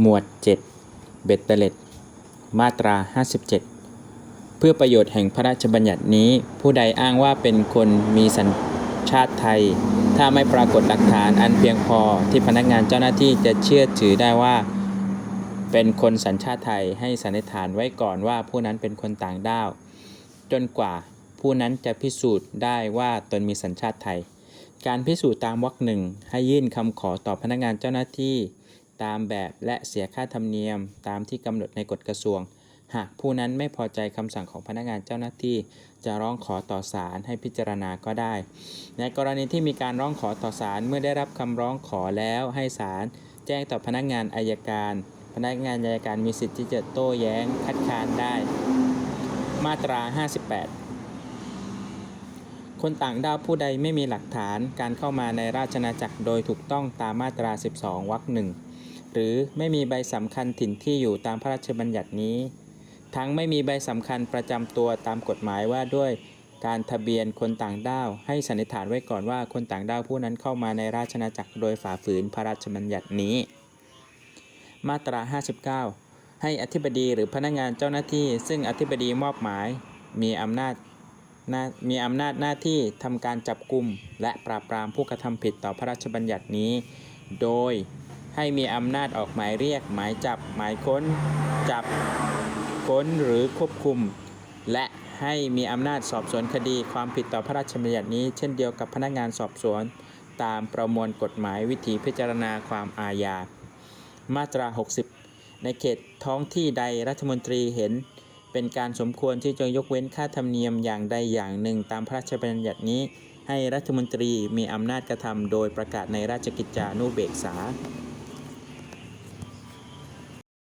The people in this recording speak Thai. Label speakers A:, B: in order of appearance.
A: หมวด 7 เบ็ดเตล็ดมาตรา 57 เพื่อประโยชน์แห่งพระราชบัญญัตินี้ ผู้ใดอ้างว่าเป็นคนมีสัญชาติไทย ถ้าไม่ปรากฏหลักฐานอันเพียงพอที่พนักงานเจ้าหน้าที่จะเชื่อถือได้ว่า เป็นคนสัญชาติไทยให้สันนิษฐานไว้ก่อนว่าผู้นั้นเป็นคนต่างด้าว จนกว่าผู้นั้นจะพิสูจน์ได้ว่าตนมีสัญชาติไทย การพิสูจน์ตามวรรคหนึ่งให้ยื่นคำขอต่อพนักงานเจ้าหน้าที่ ตามแบบและเสียค่าธรรมเนียม ตามที่กำหนดในกฎกระทรวง หากผู้นั้นไม่พอใจคำสั่งของพนักงานเจ้าหน้าที่ จะร้องขอต่อศาลให้พิจารณาก็ได้ ในกรณีที่มีการร้องขอต่อศาลเมื่อได้รับคำร้องขอแล้วให้ศาลแจ้งต่อพนักงานอายการ พนักงานอายการมีสิทธิ์ที่จะโต้แย้งคัดค้านได้ มาตรา 58คนต่างด้าวผู้ใดไม่มีหลักฐานการเข้ามาในราชอาณาจักรโดยถูกต้องตามมาตรา 12 วรรคหนึ่ง หรือไม่มีใบสำคัญถิ่นที่อยู่ตามพระราชบัญญัตินี้ ทั้งไม่มีใบสำคัญประจำตัวตามกฎหมายว่าด้วยการทะเบียนคนต่างด้าว ให้สันนิษฐานไว้ก่อนว่าคนต่างด้าวผู้นั้นเข้ามาในราชอาจักรโดยฝ่าฝืนพระราชบัญญัตินี้ มาตรา 59 ให้อธิบดีหรือพนักงานเจ้าหน้าที่ ซึ่งอธิบดีมอบหมาย มีอำนาจมีอำนาจหน้าที่ทำการจับกลุ่มและปราบปรามผู้กระทำผิดต่อพระราชบัญญัตินี้ โดย ให้มีอำนาจออกหมายเรียก หมายจับ หมายค้น จับ ค้นหรือควบคุม และให้มีอำนาจสอบสวนคดีความผิดต่อพระราชบัญญัตินี้ เช่นเดียวกับพนักงานสอบสวน ตามประมวลกฎหมายวิธีพิจารณาความอาญา มาตรา 60 ในเขตท้องที่ใดรัฐมนตรีเห็น เป็นการสมควรที่จะยกเว้นค่าธรรมเนียมอย่างใดอย่างหนึ่ง ตามพระราชบัญญัตินี้ให้รัฐมนตรีมีอำนาจกระทำโดยประกาศในราชกิจจานุเบกษา